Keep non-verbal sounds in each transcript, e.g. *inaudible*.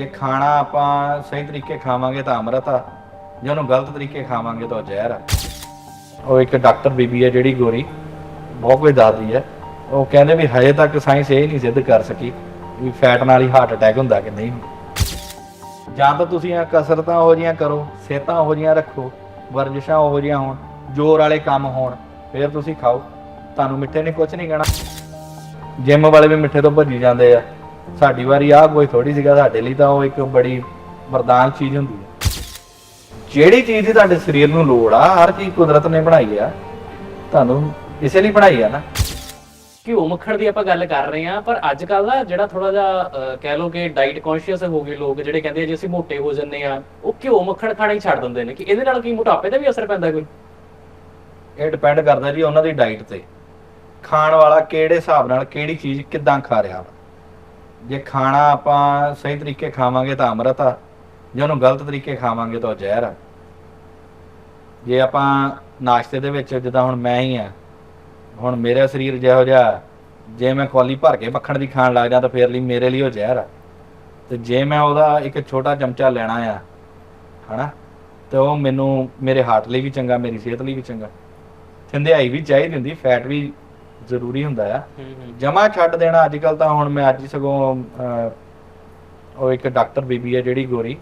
ਜੇ ਖਾਣਾ ਆਪਾਂ ਸਹੀ ਤਰੀਕੇ ਖਾਵਾਂਗੇ ਤਾਂ ਅੰਮ੍ਰਿਤ ਆ, ਜੇ ਉਹਨੂੰ ਗਲਤ ਤਰੀਕੇ ਖਾਵਾਂਗੇ ਤਾਂ ਉਹ ਜ਼ਹਿਰ ਆ। ਉਹ ਇੱਕ ਡਾਕਟਰ ਬੀਬੀ ਹੈ ਜਿਹੜੀ ਗੋਰੀ, ਬਹੁਤ ਕੋਈ ਦੱਸਦੀ ਹੈ। ਉਹ ਕਹਿੰਦੇ ਵੀ ਹਜੇ ਤੱਕ ਸਾਇੰਸ ਇਹ ਨਹੀਂ ਸਿੱਧ ਕਰ ਸਕੀ ਵੀ ਫੈਟ ਨਾਲ ਹੀ ਹਾਰਟ ਅਟੈਕ ਹੁੰਦਾ ਕਿ ਨਹੀਂ ਹੁੰਦਾ। ਜਾਂ ਤਾਂ ਤੁਸੀਂ ਇਹ ਕਸਰਤਾਂ ਹੋ ਜੀਆਂ ਕਰੋ, ਸਿਹਤਾਂ ਹੋ ਜੀਆਂ ਰੱਖੋ, ਵਰਜਿਸ਼ਾਂ ਹੋ ਜੀਆਂ ਹੋਣ, ਜ਼ੋਰ ਵਾਲੇ ਕੰਮ ਹੋਣ, ਫਿਰ ਤੁਸੀਂ ਖਾਓ। ਤੁਹਾਨੂੰ ਮਿੱਠੇ ਨੇ ਕੁਝ ਨਹੀਂ ਕਹਿਣਾ। ਜਿਮ ਵਾਲੇ ਵੀ ਮਿੱਠੇ ਤੋਂ ਭੱਜੀ ਜਾਂਦੇ ਆ। ਸਾਡੀ ਵਾਰੀ ਆ ਕੋਈ ਥੋੜੀ ਸੀਗਾ ਸਾਡੇ ਲਈ ਤਾਂ ਉਹ ਇੱਕ ਬੜੀ ਵਰਦਾਨ ਚੀਜ਼ ਹੁੰਦੀ ਹੈ। ਜਿਹੜੀ ਚੀਜ਼ ਦੀ ਤੁਹਾਡੇ ਸਰੀਰ ਨੂੰ ਲੋੜ ਆ ਹਰ ਚੀਜ਼ ਕੁਦਰਤ ਨੇ ਬਣਾਈ ਆ ਤੁਹਾਨੂੰ ਇਸੇ ਲਈ ਬਣਾਈ ਆ ਨਾ। ਘਿਓ ਮੱਖਣ ਦੀ ਆਪਾਂ ਗੱਲ ਕਰ ਰਹੇ ਹਾਂ ਪਰ ਅੱਜ ਕੱਲ ਦਾ ਜਿਹੜਾ ਥੋੜਾ ਜਿਹਾ ਅਹ, ਕਹਿ ਲਓ ਕਿ ਡਾਈਟ ਕੌਨਸ਼ੀਅਸ ਹੋ ਗਏ ਲੋਕ ਜਿਹੜੇ ਕਹਿੰਦੇ ਆ ਜੇ ਅਸੀਂ ਮੋਟੇ ਹੋ ਜੰਨੇ ਆ ਉਹ ਘਿਓ ਮੱਖਣ ਖਾਣਾ ਹੀ ਛੱਡ ਦਿੰਦੇ ਨੇ ਕਿ ਇਹਦੇ ਨਾਲ ਕੀ ਮੋਟਾਪੇ ਤੇ ਵੀ ਅਸਰ ਪੈਂਦਾ ਕੋਈ? ਇਹ ਡਿਪੈਂਡ ਕਰਦਾ ਜੀ ਉਹਨਾਂ ਦੀ ਡਾਈਟ ਤੇ। ਖਾਣ ਵਾਲਾ ਕਿਹੜੇ ਹਿਸਾਬ ਨਾਲ ਕਿਹੜੀ ਚੀਜ਼ ਕਿੱਦਾਂ ਖਾ ਰਿਹਾ ਵਾ। ਜੇ ਖਾਣਾ ਆਪਾਂ ਸਹੀ ਤਰੀਕੇ ਖਾਵਾਂਗੇ ਤਾਂ ਅੰਮ੍ਰਿਤ ਆ, ਜੇ ਉਹਨੂੰ ਗਲਤ ਤਰੀਕੇ ਖਾਵਾਂਗੇ ਤਾਂ ਉਹ ਜ਼ਹਿਰ ਆ। ਜੇ ਆਪਾਂ ਨਾਸ਼ਤੇ ਦੇ ਵਿੱਚ, ਜਿੱਦਾਂ ਹੁਣ ਮੈਂ ਹੀ ਆ, ਹੁਣ ਮੇਰਾ ਸਰੀਰ ਜਿਹੋ ਜਿਹਾ, ਜੇ ਮੈਂ ਕੌਲੀ ਭਰ ਕੇ ਮੱਖਣ ਦੀ ਖਾਣ ਲੱਗ ਜਾ ਤਾਂ ਫੇਰ ਲਈ ਮੇਰੇ ਲਈ ਉਹ ਜ਼ਹਿਰ ਆ। ਤੇ ਜੇ ਮੈਂ ਉਹਦਾ ਇੱਕ ਛੋਟਾ ਚਮਚਾ ਲੈਣਾ ਆ, ਹਨਾ, ਤੇ ਉਹ ਮੈਨੂੰ ਮੇਰੇ ਹਾਰਟ ਲਈ ਵੀ ਚੰਗਾ, ਮੇਰੀ ਸਿਹਤ ਲਈ ਵੀ ਚੰਗਾ। ਥਿੰਦਿਆਈ ਵੀ ਚਾਹੀਦੀ ਹੁੰਦੀ ਫੈਟ ਵੀ ਜ਼ਰੂਰੀ ਹੁੰਦਾ ਆ। ਜਮਾ ਛੱਡ ਦੇਣਾ ਅੱਜ ਕੱਲ ਤਾਂ ਹੁਣ ਮੈਂ ਅੱਜ ਹੀ ਸਗੋਂ ਉਹ ਇੱਕ ਡਾਕਟਰ ਬੀਬੀ ਹੈ ਜਿਹੜੀ ਗੋਰੀ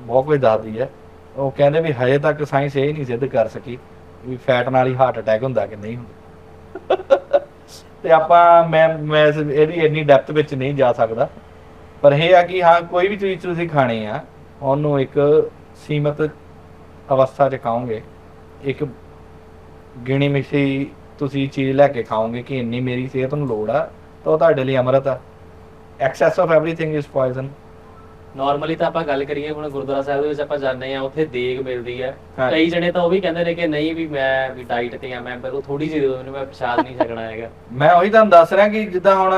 ਬਹੁਤ ਕੋਈ ਦੱਸਦੀ ਹੈ ਉਹ ਕਹਿੰਦੇ ਵੀ ਹਜੇ ਤੱਕ ਸਾਇੰਸ ਇਹ ਨਹੀਂ ਸਿੱਧ ਕਰ ਸਕੀ ਵੀ ਫੈਟ ਨਾਲ ਹੀ ਹਾਰਟ ਅਟੈਕ ਹੁੰਦਾ ਕਿ ਨਹੀਂ ਹੁੰਦਾ। *laughs* ਤੇ ਆਪਾਂ ਮੈਂ ਮੈਂ ਇਹਦੀ ਇੰਨੀ ਡੈਪਥ ਵਿੱਚ ਨਹੀਂ ਜਾ ਸਕਦਾ। ਪਰ ਇਹ ਆ ਕਿ ਹਾਂ ਕੋਈ ਵੀ ਚੀਜ਼ ਤੁਸੀਂ ਖਾਣੀ ਆ ਉਹਨੂੰ ਇੱਕ ਸੀਮਤ ਅਵਸਥਾ 'ਚ ਖਾਓਗੇ ਇੱਕ ਗਿਣੀ ਮਿਸ਼ੀ ਤੁਸੀਂ ਚੀਜ਼ ਲੈ ਕੇ ਖਾਓਗੇ ਕਿ ਇੰਨੀ ਮੇਰੀ ਸਿਹਤ ਨੂੰ ਲੋੜ ਆ ਤਾਂ ਉਹ ਤੁਹਾਡੇ ਲਈ ਅੰਮ੍ਰਿਤ ਆ। Excess of everything is poison normally ਤਾਂ ਆਪਾਂ ਗੱਲ ਕਰੀਏ ਹੁਣ ਗੁਰਦੁਆਰਾ ਸਾਹਿਬ ਦੇ ਵਿੱਚ ਆਪਾਂ ਜਾਂਦੇ ਆ ਉੱਥੇ ਦੇਗ ਮਿਲਦੀ ਹੈ। ਹਾਂ। ਕਈ ਜਣੇ ਤਾਂ ਉਹ ਵੀ ਕਹਿੰਦੇ ਨੇ ਕਿ ਨਹੀਂ ਵੀ ਮੈਂ ਵੀ ਡਾਈਟ ਤੇ ਆ ਮੈਂ ਪਰ ਉਹ ਥੋੜੀ ਜਿਹੀ ਦੇ ਦਿਓ ਮੈਨੂੰ ਮੈਂ ਪ੍ਰਸ਼ਾਦ ਨਹੀਂ ਛਕਣਾ ਹੈਗਾ। ਮੈਂ ਉਹੀ ਤੁਹਾਨੂੰ ਦੱਸ ਰਿਹਾ ਕਿ ਜਿੱਦਾਂ ਹੁਣ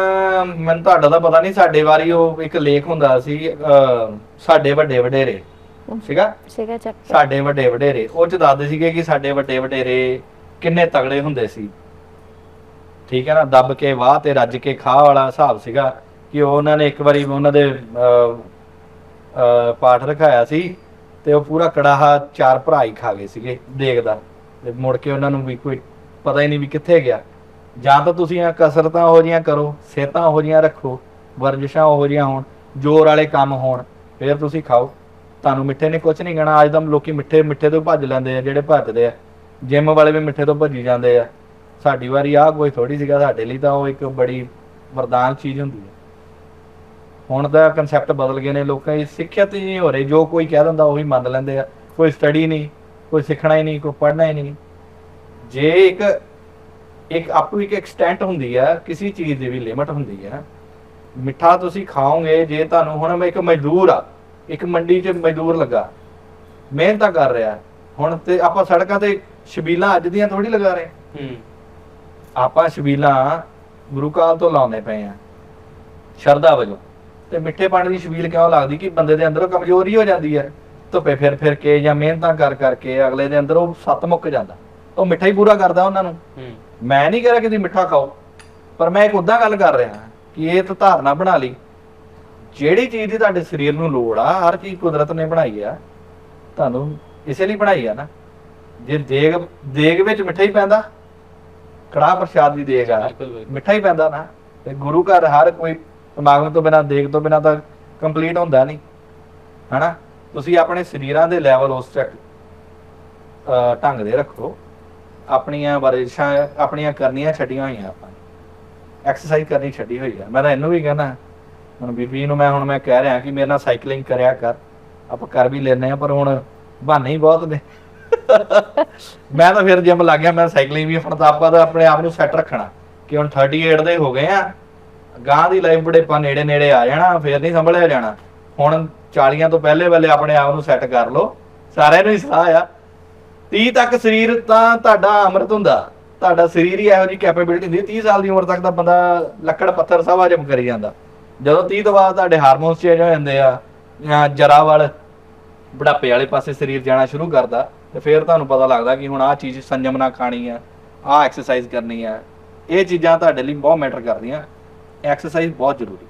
ਮੈਨੂੰ ਤੁਹਾਡਾ ਤਾਂ ਪਤਾ ਨਹੀਂ ਸਾਡੇ ਵਾਰੀ ਉਹ ਇੱਕ ਲੇਖ ਹੁੰਦਾ ਸੀ ਅਹ, ਸਾਡੇ ਵੱਡੇ ਵਡੇਰੇ। ਸੀਗਾ? ਸੀਗਾ ਚੱਕ ਸਾਡੇ ਵੱਡੇ ਵਡੇਰੇ। ਉਹ ਚ ਦੱਸਦੇ ਸੀਗੇ ਕਿ ਸਾਡੇ ਵੱਡੇ ਵਡੇਰੇ ਕਿੰਨੇ ਤਗੜੇ ਹੁੰਦੇ ਸੀ। ਠੀਕ ਹੈ ਨਾ, ਦੱਬ ਕੇ ਵਾਹ ਤੇ ਰੱਜ ਕੇ ਖਾ ਵਾਲਾ ਹਿਸਾਬ ਸੀਗਾ ਕਿ ਉਹਨਾਂ ਨੇ ਇੱਕ ਵਾਰੀ ਉਹਨਾਂ ਦੇ ਪਾਠ ਰਖਾਇਆ ਸੀ ਤੇ ਉਹ ਪੂਰਾ ਕੜਾਹਾ ਚਾਰ ਭਰਾ ਹੀ ਖਾ ਗਏ ਸੀਗੇ ਦੇਖਦਾ। ਤੇ ਮੁੜ ਕੇ ਉਹਨਾਂ ਨੂੰ ਵੀ ਕੋਈ ਪਤਾ ਹੀ ਨਹੀਂ ਵੀ ਕਿੱਥੇ ਗਿਆ। ਜਾਂ ਤਾਂ ਤੁਸੀਂ ਇਹ ਕਸਰਤਾਂ ਹੋ ਜੀਆਂ ਕਰੋ, ਸਿਹਤਾਂ ਹੋ ਜੀਆਂ ਰੱਖੋ, ਵਰਜਿਸ਼ਾਂ ਹੋ ਜੀਆਂ ਹੋਣ, ਜ਼ੋਰ ਵਾਲੇ ਕੰਮ ਹੋਣ, ਫਿਰ ਤੁਸੀਂ ਖਾਓ। ਤੁਹਾਨੂੰ ਮਿੱਠੇ ਨੇ ਕੁਝ ਨਹੀਂ ਕਹਿਣਾ, ਅੱਜ ਦਮ ਲੋਕੀ ਮਿੱਠੇ ਮਿੱਠੇ ਤੋਂ ਭੱਜ ਲੈਂਦੇ ਆ ਜਿਹੜੇ ਭੱਜਦੇ ਆ। ਜਿਮ ਵਾਲੇ ਵੀ ਮਿੱਠੇ ਤੋਂ ਭੱਜੀ ਜਾਂਦੇ ਆ। ਸਾਡੀ ਵਾਰੀ ਆਹ ਕੋਈ ਥੋੜੀ ਸੀਗਾ ਸਾਡੇ ਲਈ ਤਾਂ ਉਹ ਇੱਕ ਬੜੀ ਵਰਦਾਨ ਚੀਜ਼ ਹੁੰਦੀ ਹੈ ਹੁਣ ਤਾਂ ਕਨਸੈਪਟ ਬਦਲ ਗਏ ਨੇ ਲੋਕਾਂ ਦੀ। ਸਿੱਖਿਆ ਤੇ ਨਹੀਂ ਹੋ ਰਹੀ, ਜੋ ਕੋਈ ਕਹਿ ਦਿੰਦਾ ਉਹੀ ਮੰਨ ਲੈਂਦੇ ਆ। ਕੋਈ ਸਟੱਡੀ ਨਹੀਂ, ਕੋਈ ਸਿੱਖਣਾ ਹੀ ਨਹੀਂ, ਕੋਈ ਪੜ੍ਹਨਾ ਹੀ ਨਹੀਂ। ਜੇ ਇੱਕ ਇੱਕ ਆਪੂ ਇੱਕ ਐਕਸਟੈਂਟ ਹੁੰਦੀ ਆ, ਕਿਸੇ ਚੀਜ਼ ਦੀ ਵੀ ਲਿਮਟ ਹੁੰਦੀ ਹੈ ਮਿੱਠਾ ਤੁਸੀਂ ਖਾਓਗੇ, ਜੇ ਤੁਹਾਨੂੰ, ਹੁਣ ਮੈਂ ਇੱਕ ਮਜ਼ਦੂਰ ਆ, ਇੱਕ ਮੰਡੀ 'ਚ ਮਜ਼ਦੂਰ ਲੱਗਾ, ਮਿਹਨਤਾਂ ਕਰ ਰਿਹਾ ਹੁਣ ਤੇ ਆਪਾਂ ਸੜਕਾਂ ਤੇ ਛਬੀਲਾਂ ਅੱਜ ਦੀਆਂ ਥੋੜੀ ਲਗਾ ਰਹੇ ਹੂੰ। ਆਪਾਂ ਛਬੀਲਾਂ ਗੁਰੂ ਕਾਲ ਤੋਂ ਲਾਉਂਦੇ ਪਏ ਆ ਸ਼ਰਧਾ ਵਜੋਂ। ਤੇ ਮਿੱਠੇ ਪਾਣੀ ਦੀ ਛਬੀਲ ਕਿਉਂ ਲੱਗਦੀ ਕਿ ਬੰਦੇ ਦੇ ਅੰਦਰੋਂ ਕਮਜ਼ੋਰੀ ਹੋ ਜਾਂਦੀ ਹੈ? ਧੁੱਪੇ ਫਿਰ ਫਿਰ ਕੇ ਜਾਂ ਮਿਹਨਤਾਂ ਕਰ ਕਰਕੇ ਅਗਲੇ ਦੇ ਅੰਦਰ ਉਹ ਸੱਤ ਮੁੱਕ ਜਾਂਦਾ। ਉਹ ਮਿੱਠਾ ਹੀ ਪੂਰਾ ਕਰਦਾ ਉਹਨਾਂ ਨੂੰ। ਹੂੰ। ਮੈਂ ਨਹੀਂ ਕਹਿ ਰਿਹਾ ਕਿ ਤੁਸੀਂ ਮਿੱਠਾ ਖਾਓ ਪਰ ਮੈਂ ਇੱਕ ਉਦਾਂ ਗੱਲ ਕਰ ਰਿਹਾ ਕਿ ਇਹ ਤਾਂ ਧਾਰਨਾ ਬਣਾ ਲਈ। ਜਿਹੜੀ ਚੀਜ਼ ਦੀ ਤੁਹਾਡੇ ਸਰੀਰ ਨੂੰ ਲੋੜ ਆ ਹਰ ਚੀਜ਼ ਕੁਦਰਤ ਨੇ ਬਣਾਈ ਆ ਤੁਹਾਨੂੰ ਇਸੇ ਲਈ ਬਣਾਈ ਆ ਨਾ। ਜੇ ਦੇਗ ਦੇਗ ਵਿੱਚ ਮਿੱਠਾ ਹੀ ਪੈਂਦਾ ਕੜਾਹ ਪ੍ਰਸ਼ਾਦ ਦੀ ਦੇਗ ਆ। ਬਿਲਕੁਲ ਬਿਲਕੁਲ। ਮਿੱਠਾ ਹੀ ਪੈਂਦਾ ਨਾ। ਤੇ ਗੁਰੂ ਘਰ ਹਰ ਕੋਈ ਸਮਾਗਮ ਤੋਂ ਬਿਨਾ ਦੇਗ ਤੋਂ ਬਿਨਾ ਤਾਂ ਕੰਪਲੀਟ ਹੁੰਦਾ ਨਹੀਂ। ਹਨਾ? ਤੁਸੀਂ ਆਪਣੇ ਸਰੀਰਾਂ ਦੇ ਲੈਵਲ ਉਸ ਤੱਕ ਅਹ, ਢੰਗ ਦੇ ਰੱਖੋ। ਆਪਣੀਆਂ ਵਰਜਿਸ਼ਾਂ ਆਪਣੀਆਂ ਕਰਨੀਆਂ ਛੱਡੀਆਂ ਹੋਈਆਂ ਆਪਾਂ ਐਕਸਰਸਾਈਜ਼ ਕਰਨੀ ਛੱਡੀ ਹੋਈ ਆ। ਮੈਂ ਤਾਂ ਇਹਨੂੰ ਵੀ ਕਹਿੰਦਾ ਹੁਣ ਬੀਬੀ ਨੂੰ ਮੈਂ ਹੁਣ ਮੈਂ ਕਹਿ ਰਿਹਾ ਕਿ ਮੇਰੇ ਨਾਲ ਸਾਈਕਲਿੰਗ ਕਰਿਆ ਕਰ। ਆਪਾਂ ਕਰ ਵੀ ਲੈਨੇ ਆ ਪਰ ਹੁਣ ਬਹਾਨੇ ਹੀ ਬਹੁਤ ਨੇ। ਮੈਂ ਤਾਂ ਫਿਰ ਜਿਮ ਲੱਗ ਗਿਆ, ਮੈਂ ਸਾਈਕਲਿੰਗ ਵੀ ਹੁਣ ਤਾਂ ਆਪਾਂ ਤਾਂ ਆਪਣੇ ਆਪ ਨੂੰ ਸੈੱਟ ਰੱਖਣਾ। ਕਿ ਹੁਣ 38 ਦੇ ਹੋ ਗਏ ਆ ਗਾਂ ਦੀ ਲਾਈਫ ਬੜੇ ਪਾ ਨੇੜੇ ਨੇੜੇ ਆ ਜਾਣਾ, ਫਿਰ ਨਹੀਂ ਸੰਭਲਿਆ ਜਾਣਾ। ਹੁਣ 40 ਤੋਂ ਪਹਿਲੇ ਵੇਲੇ ਆਪਣੇ ਆਪ ਨੂੰ ਸੈੱਟ ਕਰ ਲਓ, ਸਾਰਿਆਂ ਨੂੰ ਹੀ ਸਲਾਹ ਆ। 30 ਤੱਕ ਸਰੀਰ ਤਾਂ ਤੁਹਾਡਾ ਅੰਮ੍ਰਿਤ ਹੁੰਦਾ। ਤੁਹਾਡਾ ਸਰੀਰ ਹੀ ਇਹੋ ਜਿਹੀ ਕੈਪੇਬਿਲਿਟੀ ਹੁੰਦੀ 30 ਸਾਲ ਦੀ ਉਮਰ ਤੱਕ ਤਾਂ ਬੰਦਾ ਲੱਕੜ ਪੱਥਰ ਸਭ ਹਜਮ ਕਰੀ ਜਾਂਦਾ। ਜਦੋਂ 30 ਤੋਂ ਬਾਅਦ ਤੁਹਾਡੇ ਹਾਰਮੋਨਸ ਚੇਂਜ ਹੋ ਜਾਂਦੇ ਆ, ਜਾਂ ਜਰਾ ਵਾਲ ਬੁਢਾਪੇ ਵਾਲੇ ਪਾਸੇ ਸਰੀਰ ਜਾਣਾ ਸ਼ੁਰੂ ਕਰਦਾ ਤੇ ਫਿਰ ਤੁਹਾਨੂੰ ਪਤਾ ਲੱਗਦਾ ਕਿ ਹੁਣ ਆਹ ਚੀਜ਼ ਸੰਜਮ ਨਾਲ ਖਾਣੀ ਆ, ਆਹ ਐਕਸਰਸਾਈਜ਼ ਕਰਨੀ ਆ। ਇਹ ਚੀਜ਼ਾਂ ਤੁਹਾਡੇ ਲਈ ਬਹੁਤ ਮੈਟਰ ਕਰਦੀਆਂ। ਐਕਸਰਸਾਈਜ਼ ਬਹੁਤ ਜ਼ਰੂਰੀ।